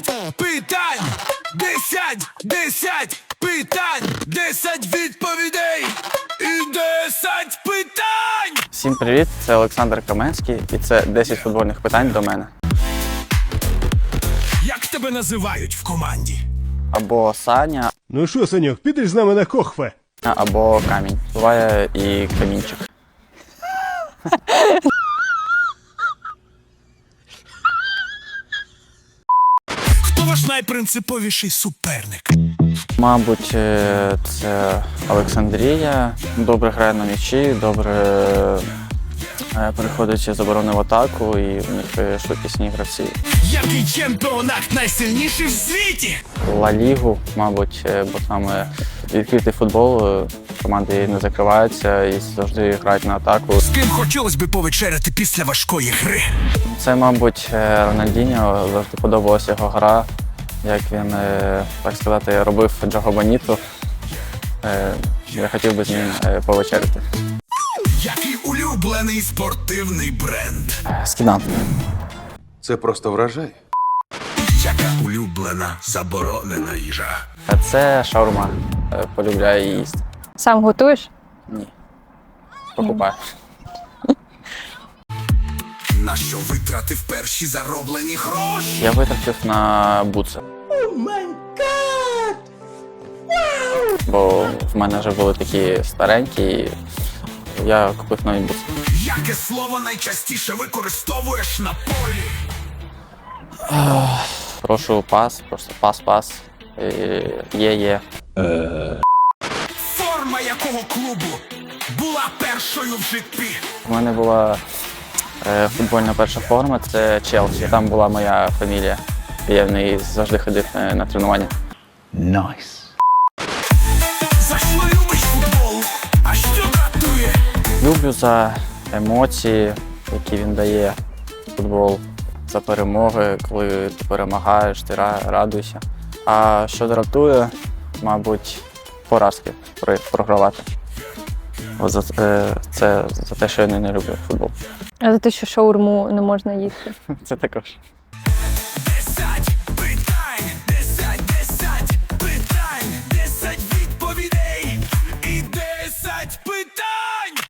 десять питань, десять, десять питань, десять відповідей і десять питань. Всім привіт! Це Олександр Каменський, і це 10 футбольних питань до мене. Як тебе називають в команді? Або Саня, Ну що, Саньок, підеш з нами на кохве? або камінь. Буває і камінчик. Хто ваш найпринциповіший суперник? Мабуть, е, це Олександрія. Добре грає на м'ячі, добре е, переходить з оборони в атаку, і в них швидкісні гравці. Який чемпіонат найсильніший в світі? Ла Лігу, мабуть, е, бо саме відкритий футбол, команди не закриваються і завжди грають на атаку. З ким хотілося б повечеряти після важкої гри? Це, мабуть, е, Рональдіньо завжди подобалася його гра, як він, е, так сказати, робив Джого Баніту. Е, Я хотів би з ним повечеряти. Який улюблений спортивний бренд? Скідан. Це просто вражає. Яка улюблена заборонена їжа? А це шаурма. Полюбляю її їсти. Сам готуєш? Ні. Покупаю. На що витратив перші зароблені гроші? Я витратив на буци. Бо в мене вже були такі старенькі, і я купив нові буци. Яке слово найчастіше використовуєш на полі? Прошу пас, просто пас-пас. Е, Якого клубу була першою в житті? У мене була е, футбольна перша форма, це Челсі. Там була моя фамілія. Я в неї завжди ходив е, на тренування. Що дратує? Люблю за емоції, які він дає футбол, за перемоги, коли ти перемагаєш, ти ра- радуєшся. А що дратує, мабуть, поразки програвати. За, е, це за те, що я не люблю футбол. А за те, що шаурму не можна їсти. Це також.